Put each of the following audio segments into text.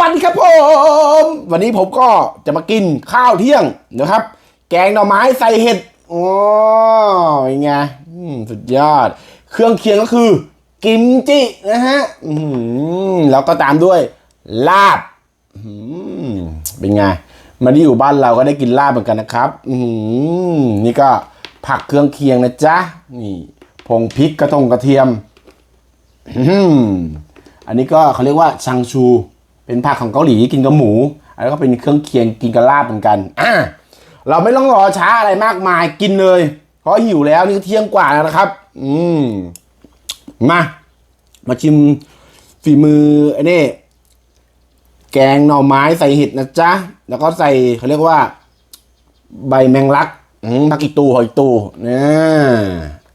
วัสดีครับผม วันนี้ผมก็จะมากินข้าวเที่ยงนะครับ แกงหน่อไม้ใส่เห็ดอ๋อเป็นไงสุดยอด เครื่องเคียงก็คือ กิมจินะฮะแล้วก็ตามด้วย ลาบเป็นไงมาที่อยู่บ้านเราก็ได้กินลาบเหมือนกันนะครับนี่ก็ผักเครื่องเคียงนะจ๊ะนี่ผงพริกกระทงกระเทียมอันนี้ก็เขาเรียกว่าชังชู เป็นผักของเกาหลีกินกับหมู แล้วก็เป็นเครื่องเคียงกินกับลาบเหมือนกันอะเราไม่ต้องรอช้าอะไรมากมายกินเลย เพราะหิวแล้วนี่ก็เที่ยงกว่าแล้วนะครับ อืมมา มาชิมฝีมือไอ้นี่แกงหน่อไม้ใส่เห็ดนะจ๊ะ แล้วก็ใส่เขาเรียกว่า ใบแมงลักอืมผักอีตูหอยตูเนี่ย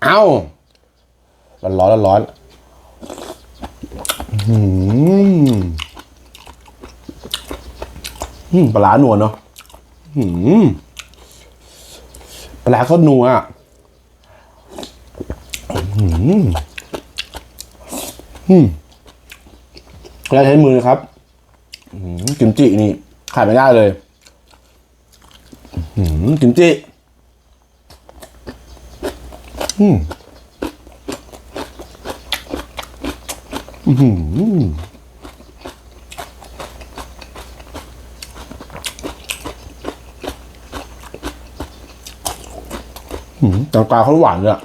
เอาร้อนร้อนร้อนๆอืม อืมปลาหนัวเนาะอืมปลาร้าก็นัวอะอืมอืมเราใช้มือนะครับกิมจินี่ขาดไม่ได้เลยกิมจิอืมแตงกวาเขาหวานเลยอะ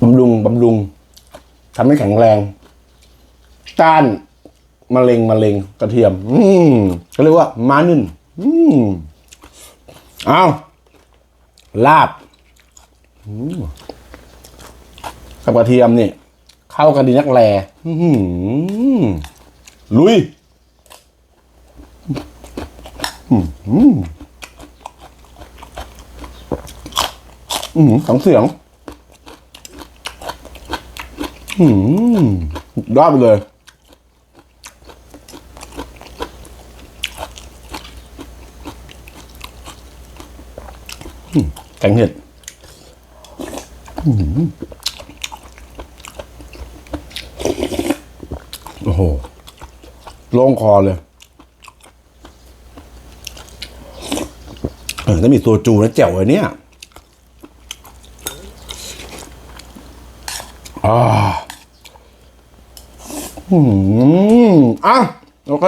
บำรุงบำรุงทำให้แข็งแรง ต้านมะเร็งมะเร็งกระเทียม อืมเขาเรียกว่าม้านึ่นอืมเอาลาบกับกระเทียมนี่ เข้ากันดีนักแลอื้ อหือลุยอืมสองเสียง อืมยอดไปเลยอืมแกงเห็ดอืมโอ้โหโล่งคอเลย เออ ถ้ามีโซจูนะแจ๋วเลยเนี่ยอ่าอืมอะ โอเค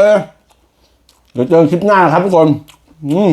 เดี๋ยวเจอคลิปหน้าครับทุกคน อืม